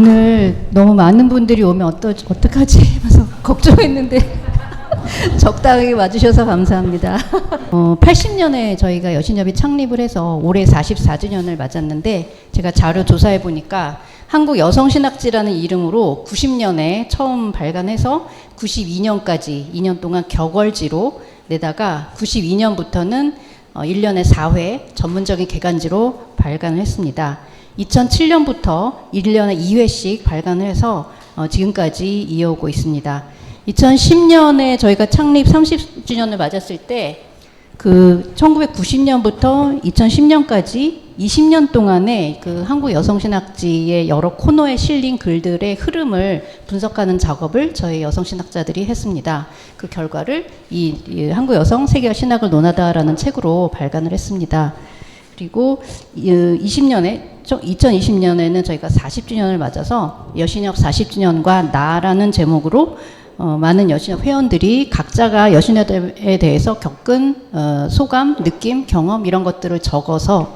오늘 너무 많은 분들이 오면 어떠, 어떡하지? 하면서 걱정했는데 적당히 와주셔서 감사합니다. 어, 80년에 저희가 여신협이 창립을 해서 올해 44주년을 맞았는데 제가 자료 조사해 보니까 한국 여성신학지라는 이름으로 90년에 처음 발간해서 92년까지 2년 동안 격월지로 내다가 92년부터는 어, 1년에 4회 전문적인 개간지로 발간을 했습니다. 2007년부터 1년에 2회씩 발간을 해서 어, 지금까지 이어오고 있습니다. 2010년에 저희가 창립 30주년을 맞았을 때 그 1990년부터 2010년까지 20년 동안의 그 한국 여성신학지의 여러 코너에 실린 글들의 흐름을 분석하는 작업을 저희 여성신학자들이 했습니다. 그 결과를 이, 이 한국 여성 세계화 신학을 논하다라는 책으로 발간을 했습니다. 그리고 20년에 2020년에는 저희가 40주년을 맞아서 여신협 40주년과 나라는 제목으로 어, 많은 여신협 회원들이 각자가 여신협에 대해서 겪은 어, 소감, 느낌, 경험 이런 것들을 적어서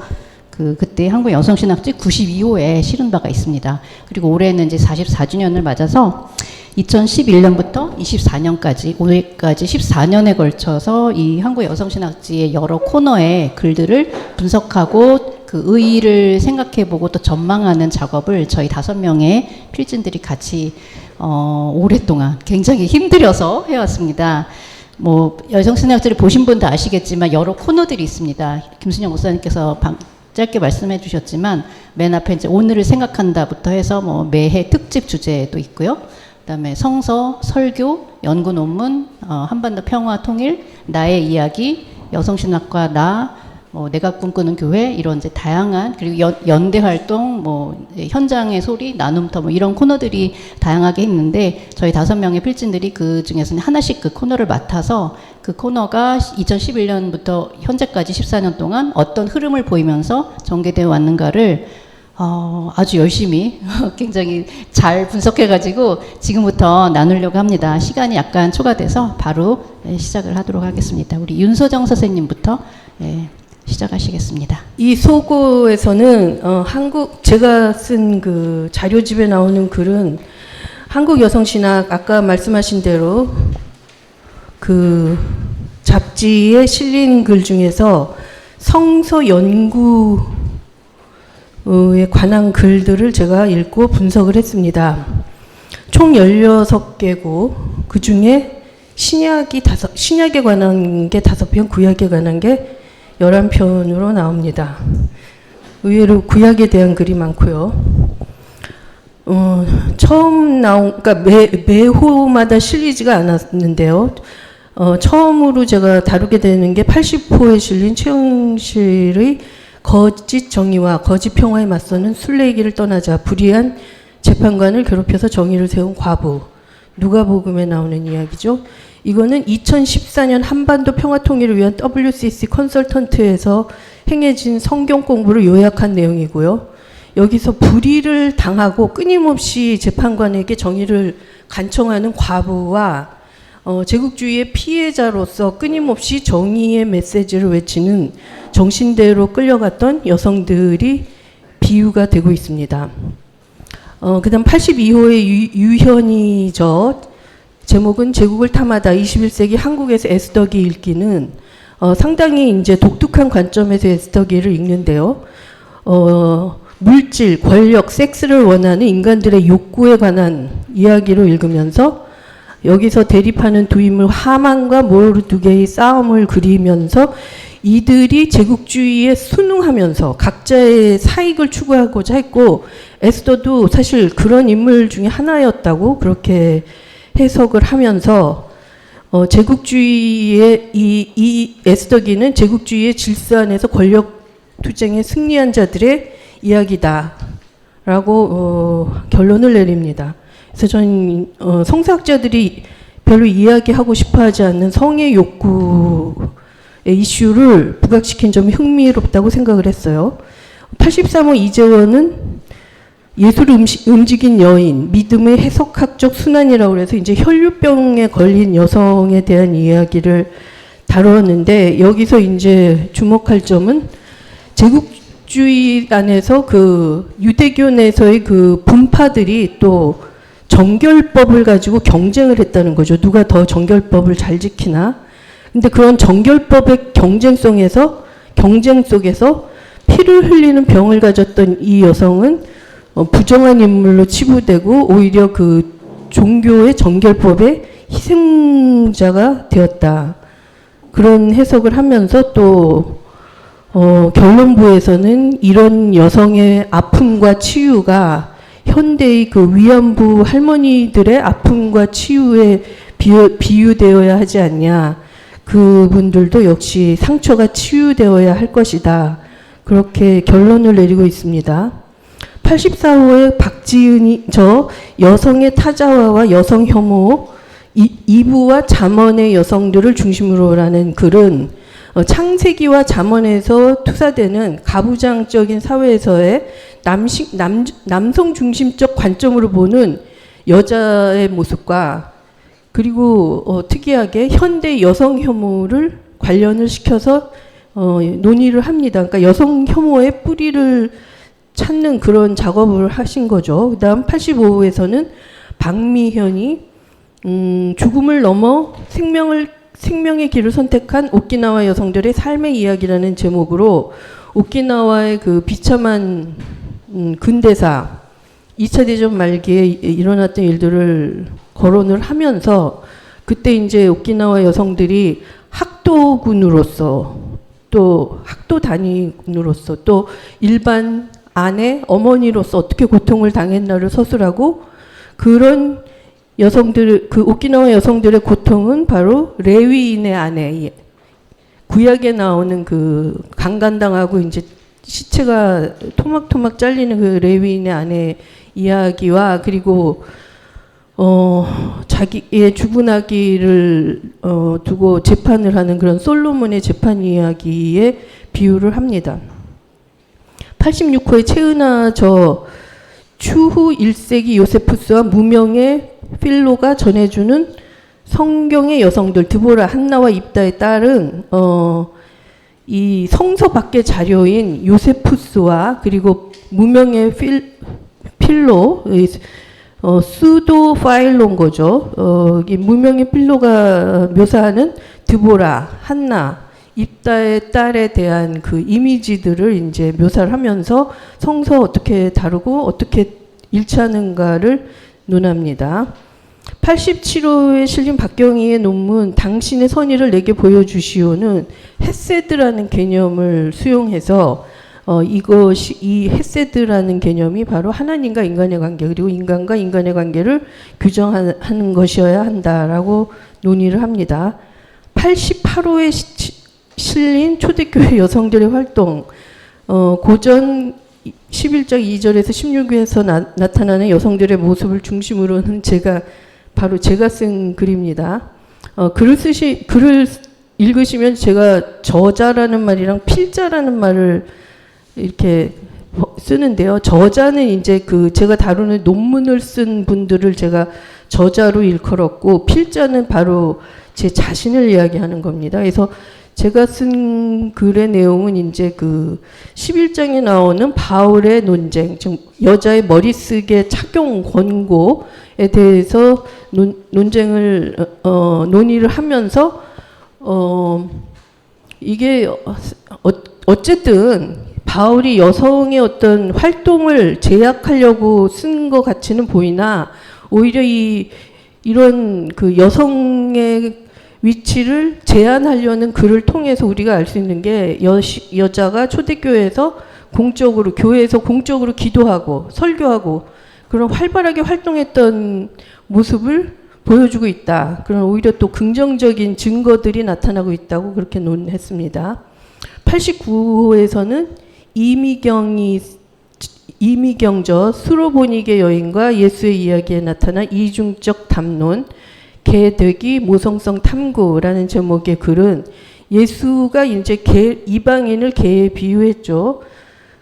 그 그때 한국 여성신학지 92호에 실은 바가 있습니다. 그리고 올해는 이제 44주년을 맞아서 2011년부터 24년까지 올해까지 14년에 걸쳐서 이 한국 여성신학지의 여러 코너의 글들을 분석하고 그 의의를 생각해보고 또 전망하는 작업을 저희 다섯 명의 필진들이 같이 어, 오랫동안 굉장히 힘들여서 해왔습니다. 뭐 여성신학지를 보신 분도 아시겠지만 여러 코너들이 있습니다. 김순영 목사님께서 방, 짧게 말씀해 주셨지만 맨 앞에 이제 오늘을 생각한다부터 해서 뭐 매해 특집 주제도 있고요. 그다음에 성서, 설교, 연구 논문, 어, 한반도 평화 통일, 나의 이야기, 여성 신학과 나, 뭐 내가 꿈꾸는 교회 이런 이제 다양한 그리고 연, 연대 활동, 뭐 현장의 소리, 나눔터 뭐 이런 코너들이 다양하게 있는데 저희 다섯 명의 필진들이 그 중에서는 하나씩 그 코너를 맡아서 그 코너가 2011년부터 현재까지 14년 동안 어떤 흐름을 보이면서 전개되어 왔는가를 어, 아주 열심히 굉장히 잘 분석해가지고 지금부터 나누려고 합니다. 시간이 약간 초과돼서 바로 예, 시작을 하도록 하겠습니다. 우리 윤소정 선생님부터 예, 시작하시겠습니다. 이 소고에서는 어, 한국 제가 쓴 그 자료집에 나오는 글은 한국 여성 신학 아까 말씀하신 대로 그 잡지에 실린 글 중에서 성서 연구 에 관한 글들을 제가 읽고 분석을 했습니다. 총 16개고 그 중에 신약이 다섯 신약에 관한 게 다섯 편, 구약에 관한 게 11편으로 나옵니다. 의외로 구약에 대한 글이 많고요. 어, 처음 나온 그러니까 매, 매 호마다 실리지가 않았는데요. 어, 처음으로 제가 다루게 되는 게 80호에 실린 최영실의 거짓 정의와 거짓 평화에 맞서는 순례기를 떠나자 불의한 재판관을 괴롭혀서 정의를 세운 과부 누가복음에 나오는 이야기죠. 이거는 2014년 한반도 평화 통일을 위한 WCC 컨설턴트에서 행해진 성경 공부를 요약한 내용이고요. 여기서 불의를 당하고 끊임없이 재판관에게 정의를 간청하는 과부와 어, 제국주의의 피해자로서 끊임없이 정의의 메시지를 외치는 정신대로 끌려갔던 여성들이 비유가 되고 있습니다. 어, 그 다음 82호의 유, 유현이저 제목은 제국을 탐하다 21세기 한국에서 에스더기 읽기는 어, 상당히 이제 독특한 관점에서 에스더기를 읽는데요. 어, 물질, 권력, 섹스를 원하는 인간들의 욕구에 관한 이야기로 읽으면서 여기서 대립하는 두 인물 하만과 모르 두 개의 싸움을 그리면서 이들이 제국주의에 순응하면서 각자의 사익을 추구하고자 했고 에스더도 사실 그런 인물 중에 하나였다고 그렇게 해석을 하면서 어, 제국주의의 이, 이 에스더기는 제국주의의 질서 안에서 권력 투쟁에 승리한 자들의 이야기다라고 어, 결론을 내립니다. 그래서 저는 어, 성사학자들이 별로 이야기하고 싶어하지 않는 성의 욕구의 이슈를 부각시킨 점이 흥미롭다고 생각을 했어요. 83호 이재원은 예술 음식, 움직인 여인, 믿음의 해석학적 순환이라고 해서 이제 혈류병에 걸린 여성에 대한 이야기를 다루었는데 여기서 이제 주목할 점은 제국 유대주의 안에서 그 유대교 내에서의 그 분파들이 또 정결법을 가지고 경쟁을 했다는 거죠. 누가 더 정결법을 잘 지키나. 근데 그런 정결법의 경쟁성에서 경쟁 속에서 피를 흘리는 병을 가졌던 이 여성은 어, 부정한 인물로 치부되고 오히려 그 종교의 정결법의 희생자가 되었다. 그런 해석을 하면서 또 어, 결론부에서는 이런 여성의 아픔과 치유가 현대의 그 위안부 할머니들의 아픔과 치유에 비유, 비유 되어야 하지 않냐. 그분들도 역시 상처가 치유되어야 할 것이다. 그렇게 결론을 내리고 있습니다. 84호의 박지은이 저 여성의 타자화와 여성 혐오 이, 이부와 잠언의 여성들을 중심으로라는 글은 어, 창세기와 잠언에서 투사되는 가부장적인 사회에서의 남식, 남, 남성 중심적 관점으로 보는 여자의 모습과 그리고 어, 특이하게 현대 여성 혐오를 관련을 시켜서 어, 논의를 합니다. 그러니까 여성 혐오의 뿌리를 찾는 그런 작업을 하신 거죠. 그 다음 85호에서는 박미현이 음, 죽음을 넘어 생명을 생명의 길을 선택한 오키나와 여성들의 삶의 이야기라는 제목으로 오키나와의 그 비참한 음, 근대사 2차 대전 말기에 이- 일어났던 일들을 거론을 하면서 그때 이제 오키나와 여성들이 학도군으로서 또 학도 단위군으로서 또 일반 아내 어머니로서 어떻게 고통을 당했나를 서술하고 그런 여성들 그 오키나와 여성들의 고통은 바로 레위인의 아내 구약에 나오는 그 강간당하고 이제 시체가 토막토막 잘리는 그 레위인의 아내 이야기와 그리고 어 자기의 죽은 아기를 어 두고 재판을 하는 그런 솔로몬의 재판 이야기에 비유를 합니다. 86호의 최은하 저 추후 1세기 요세푸스와 무명의 필로가 전해주는 성경의 여성들 드보라 한나와 입다의 딸은 어, 이 성서 밖의 자료인 요세푸스와 그리고 무명의 필, 필로 이, 어, 수도 파일론 거죠. 어, 이 무명의 필로가 묘사하는 드보라 한나 입다의 딸에 대한 그 이미지들을 이제 묘사를 하면서 성서 어떻게 다루고 어떻게 일치하는가를 논합니다. 87호에 실린 박경희의 논문 당신의 선의를 내게 보여주시오는 헤세드라는 개념을 수용해서 어, 이것이 이 헤세드라는 개념이 바로 하나님과 인간의 관계 그리고 인간과 인간의 관계를 규정하는 것이어야 한다라고 논의를 합니다. 88호에 시, 실린 초대교회 여성들의 활동 어, 고전 11장 2절에서 16회에서 나, 나타나는 여성들의 모습을 중심으로는 제가 바로 제가 쓴 글입니다. 어, 글을 쓰시 글을 읽으시면 제가 저자라는 말이랑 필자라는 말을 이렇게 쓰는데요. 저자는 이제 그 제가 다루는 논문을 쓴 분들을 제가 저자로 일컬었고 필자는 바로 제 자신을 이야기하는 겁니다. 그래서 제가 쓴 글의 내용은 이제 그 11장에 나오는 바울의 논쟁, 즉 여자의 머리쓰개 착용 권고에 대해서 논, 논쟁을 어, 논의를 하면서 어, 이게 어, 어쨌든 바울이 여성의 어떤 활동을 제약하려고 쓴 것 같이는 보이나 오히려 이 이런 그 여성의 위치를 제한하려는 글을 통해서 우리가 알 수 있는 게 여, 여자가 초대교회에서 공적으로 교회에서 공적으로 기도하고 설교하고 그런 활발하게 활동했던 모습을 보여주고 있다. 그런 오히려 또 긍정적인 증거들이 나타나고 있다고 그렇게 논했습니다. 89호에서는 이미경이 이미경저 수로보니게 여인과 예수의 이야기에 나타난 이중적 담론 개되기 모성성 탐구라는 제목의 글은 예수가 이제 개, 이방인을 개에 비유했죠.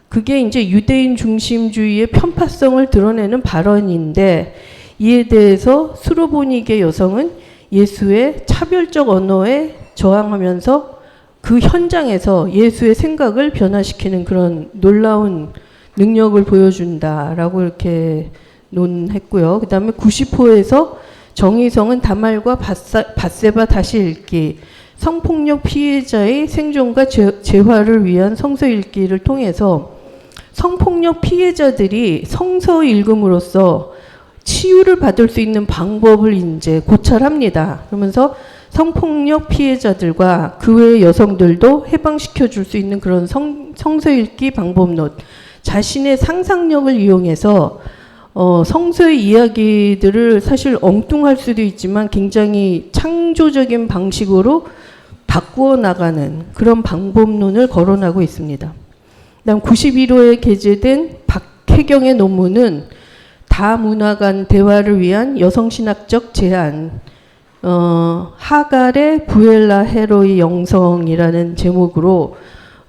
그게 이제 유대인 중심주의의 편파성을 드러내는 발언인데 이에 대해서 수로보니게 여성은 예수의 차별적 언어에 저항하면서 그 현장에서 예수의 생각을 변화시키는 그런 놀라운 능력을 보여준다라고 이렇게 논했고요. 그 다음에 90호에서 정의성은 바사, 바세바 다시 읽기, 성폭력 피해자의 생존과 재, 재화를 위한 성서 읽기를 통해서 성폭력 피해자들이 성서 읽음으로써 치유를 받을 수 있는 방법을 이제 고찰합니다. 그러면서 성폭력 피해자들과 그 외의 여성들도 해방시켜 줄 수 있는 그런 성, 성서 읽기 방법론, 자신의 상상력을 이용해서 어, 성서의 이야기들을 사실 엉뚱할 수도 있지만 굉장히 창조적인 방식으로 바꾸어 나가는 그런 방법론을 거론하고 있습니다. 그다음 91호에 게재된 박혜경의 논문은 다문화 간 대화를 위한 여성신학적 제안, 어, 하갈의 부엘라 헤로의 영성이라는 제목으로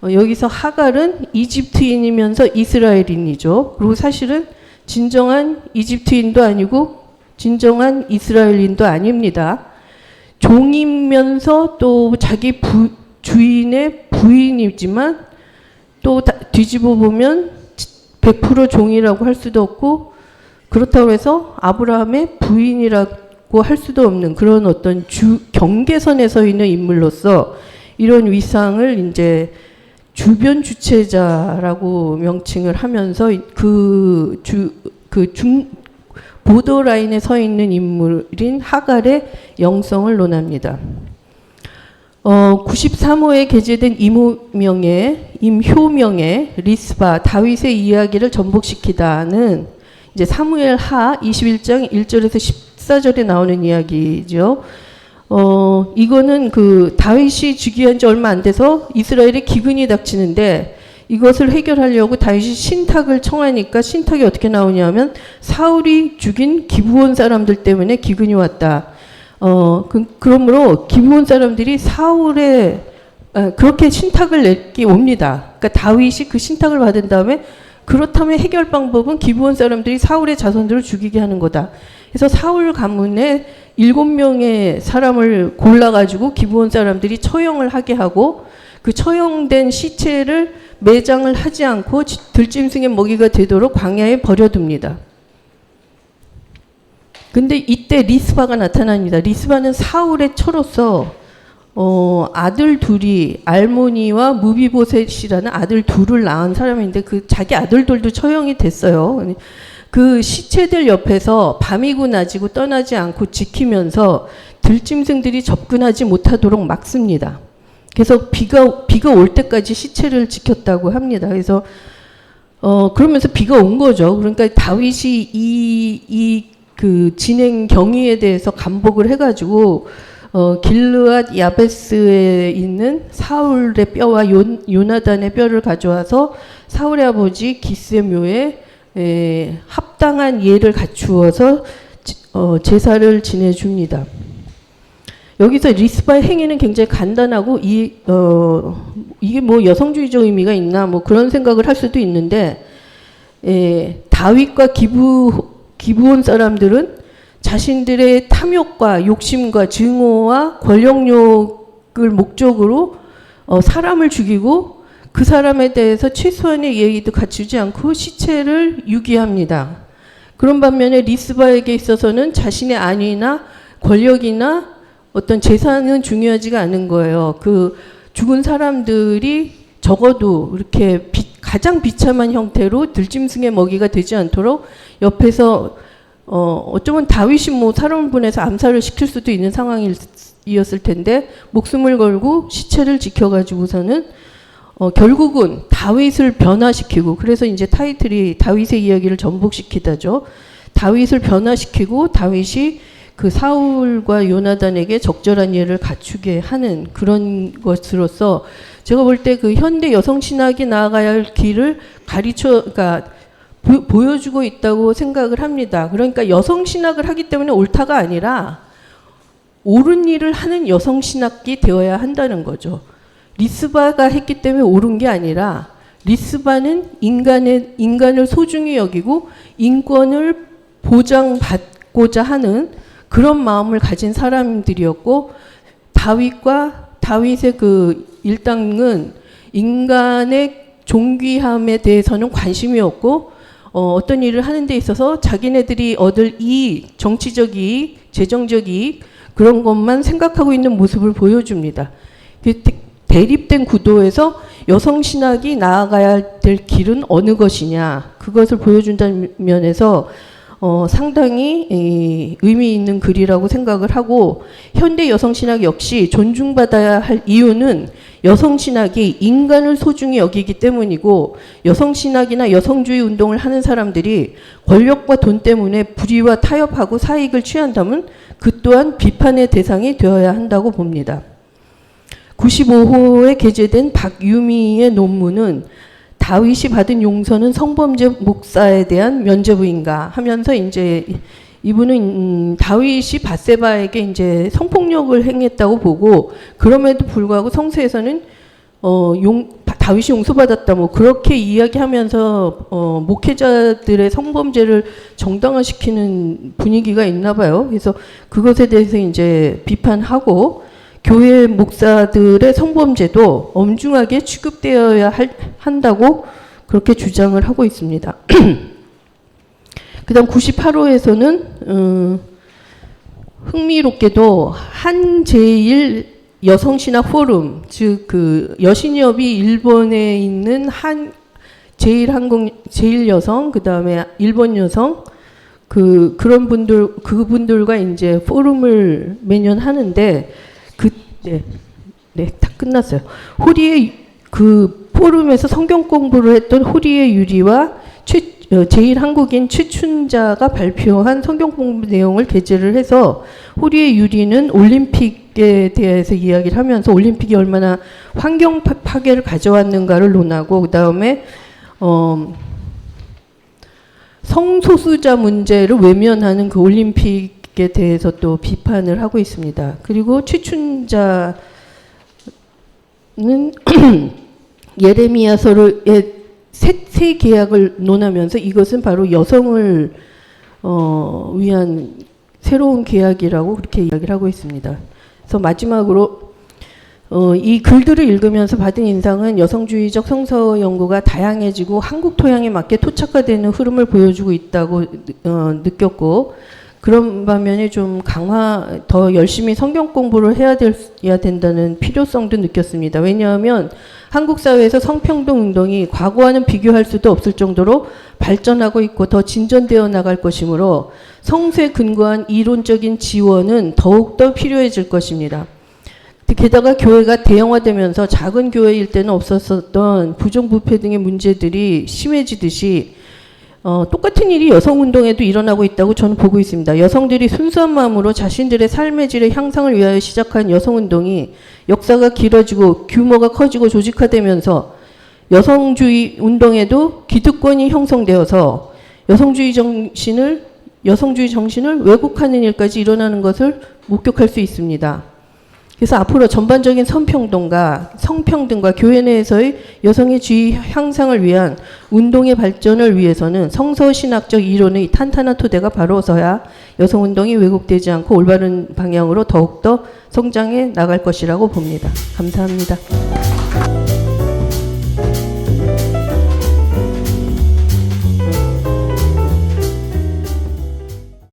어, 여기서 하갈은 이집트인이면서 이스라엘인이죠. 그리고 사실은 진정한 이집트인도 아니고 진정한 이스라엘인도 아닙니다. 종이면서 또 자기 부, 주인의 부인이지만 또 다- 뒤집어 보면 100% 종이라고 할 수도 없고 그렇다고 해서 아브라함의 부인이라고 할 수도 없는 그런 어떤 주, 경계선에 서 있는 인물로서 이런 위상을 이제 주변 주체자라고 명칭을 하면서 그 주 그 중 보더 라인에 서 있는 인물인 하갈의 영성을 논합니다. 어, 93호에 게재된 임호명의 임효명의 리스바 다윗의 이야기를 전복시키다는 이제 사무엘 하 21장 1절에서 14절에 나오는 이야기죠. 어, 이거는 그 다윗이 즉위한 지 얼마 안 돼서 이스라엘에 기근이 닥치는데 이것을 해결하려고 다윗이 신탁을 청하니까 신탁이 어떻게 나오냐면 사울이 죽인 기브온 사람들 때문에 기근이 왔다. 어, 그, 그러므로 기브온 사람들이 사울의 어, 그렇게 신탁을 내기 옵니다. 그러니까 다윗이 그 신탁을 받은 다음에 그렇다면 해결 방법은 기브온 사람들이 사울의 자손들을 죽이게 하는 거다. 그래서 사울 가문에 일곱 명의 사람을 골라가지고 기브온 사람들이 처형을 하게 하고 그 처형된 시체를 매장을 하지 않고 지- 들짐승의 먹이가 되도록 광야에 버려둡니다. 근데 이때 리스바가 나타납니다. 리스바는 사울의 처로서 어, 아들 둘이 알모니와 무비보셋이라는 아들 둘을 낳은 사람인데 그 자기 아들들도 처형이 됐어요. 그 시체들 옆에서 밤이고 낮이고 떠나지 않고 지키면서 들짐승들이 접근하지 못하도록 막습니다. 그래서 비가 비가 올 때까지 시체를 지켰다고 합니다. 그래서 어 그러면서 비가 온 거죠. 그러니까 다윗이 이 이 그 진행 경위에 대해서 감복을 해가지고 어 길르앗 야베스에 있는 사울의 뼈와 요, 요나단의 뼈를 가져와서 사울의 아버지 기스의 묘에 에, 합당한 예를 갖추어서 지- 어, 제사를 지내줍니다. 여기서 리스바의 행위는 굉장히 간단하고 이 어, 이게 뭐 여성주의적 의미가 있나 뭐 그런 생각을 할 수도 있는데 에, 다윗과 기부 기부온 사람들은 자신들의 탐욕과 욕심과 증오와 권력욕을 목적으로 어, 사람을 죽이고 그 사람에 대해서 최소한의 예의도 갖추지 않고 시체를 유기합니다. 그런 반면에 리스바에게 있어서는 자신의 안위나 권력이나 어떤 재산은 중요하지가 않은 거예요. 그 죽은 사람들이 적어도 이렇게 비- 가장 비참한 형태로 들짐승의 먹이가 되지 않도록 옆에서 어 어쩌면 다윗이 뭐 사람을 보내서 암살을 시킬 수도 있는 상황이었을 텐데 목숨을 걸고 시체를 지켜가지고서는 어 결국은 다윗을 변화시키고 그래서 이제 타이틀이 다윗의 이야기를 전복시키다죠. 다윗을 변화시키고 다윗이 그 사울과 요나단에게 적절한 예를 갖추게 하는 그런 것으로서 제가 볼 때 그 현대 여성 신학이 나아가야 할 길을 가르쳐 그러니까 보, 보여주고 있다고 생각을 합니다. 그러니까 여성 신학을 하기 때문에 옳다가 아니라 옳은 일을 하는 여성 신학이 되어야 한다는 거죠. 리스바가 했기 때문에 옳은 게 아니라 리스바는 인간의 인간을 소중히 여기고 인권을 보장받고자 하는 그런 마음을 가진 사람들이었고 다윗과 다윗의 그 일당은 인간의 존귀함에 대해서는 관심이 없고 어, 어떤 일을 하는 데 있어서 자기네들이 얻을 이익, 정치적 이익, 재정적 이익 그런 것만 생각하고 있는 모습을 보여줍니다. 대립된 구도에서 여성 신학이 나아가야 될 길은 어느 것이냐 그것을 보여준다는 면에서 어, 상당히 이, 의미 있는 글이라고 생각을 하고 현대 여성 신학 역시 존중받아야 할 이유는 여성 신학이 인간을 소중히 여기기 때문이고 여성 신학이나 여성주의 운동을 하는 사람들이 권력과 돈 때문에 불의와 타협하고 사익을 취한다면 그 또한 비판의 대상이 되어야 한다고 봅니다. 95호에 게재된 박유미의 논문은 다윗이 받은 용서는 성범죄 목사에 대한 면죄부인가 하면서 이제 이분은 음, 다윗이 바세바에게 이제 성폭력을 행했다고 보고 그럼에도 불구하고 성서에서는 어, 용, 바- 다윗이 용서받았다 뭐 그렇게 이야기하면서 어, 목회자들의 성범죄를 정당화시키는 분위기가 있나 봐요. 그래서 그것에 대해서 이제 비판하고 교회 목사들의 성범죄도 엄중하게 취급되어야 할, 한다고 그렇게 주장을 하고 있습니다. 그 다음 98호에서는 음, 흥미롭게도 한제일 여성신학 포럼 즉 그 여신협이 일본에 있는 한 제일 한국 제일 여성 그다음에 일본 여성 그 그런 분들 그분들과 이제 포럼을 매년 하는데 그때 네, 다 끝났어요. 호리의 그 포럼에서 성경 공부를 했던 호리의 유리와 최, 어, 제일 한국인 최춘자가 발표한 성경 공부 내용을 게재를 해서 호리의 유리는 올림픽에 대해서 이야기를 하면서 올림픽이 얼마나 환경 파- 파괴를 가져왔는가를 논하고 그 다음에 어, 성소수자 문제를 외면하는 그 올림픽 에 대해서 또 비판을 하고 있습니다. 그리고 최춘자는 예레미야서의 새, 새 계약을 논하면서 이것은 바로 여성을 어, 위한 새로운 계약이라고 그렇게 이야기를 하고 있습니다. 그래서 마지막으로 어, 이 글들을 읽으면서 받은 인상은 여성주의적 성서 연구가 다양해지고 한국 토양에 맞게 토착화되는 흐름을 보여주고 있다고 어, 느꼈고 그런 반면에 좀 강화 더 열심히 성경 공부를 해야 돼야 된다는 필요성도 느꼈습니다. 왜냐하면 한국 사회에서 성평등 운동이 과거와는 비교할 수도 없을 정도로 발전하고 있고 더 진전되어 나갈 것이므로 성서에 근거한 이론적인 지원은 더욱더 필요해질 것입니다. 게다가 교회가 대형화되면서 작은 교회일 때는 없었었던 부정부패 등의 문제들이 심해지듯이 어, 똑같은 일이 여성 운동에도 일어나고 있다고 저는 보고 있습니다. 여성들이 순수한 마음으로 자신들의 삶의 질의 향상을 위하여 시작한 여성 운동이 역사가 길어지고 규모가 커지고 조직화되면서 여성주의 운동에도 기득권이 형성되어서 여성주의 정신을 여성주의 정신을 왜곡하는 일까지 일어나는 것을 목격할 수 있습니다. 그래서 앞으로 전반적인 성평등과 성평등과 교회 내에서의 여성의 지위 향상을 위한 운동의 발전을 위해서는 성서 신학적 이론의 탄탄한 토대가 바로 서야 여성 운동이 왜곡되지 않고 올바른 방향으로 더욱더 성장해 나갈 것이라고 봅니다. 감사합니다.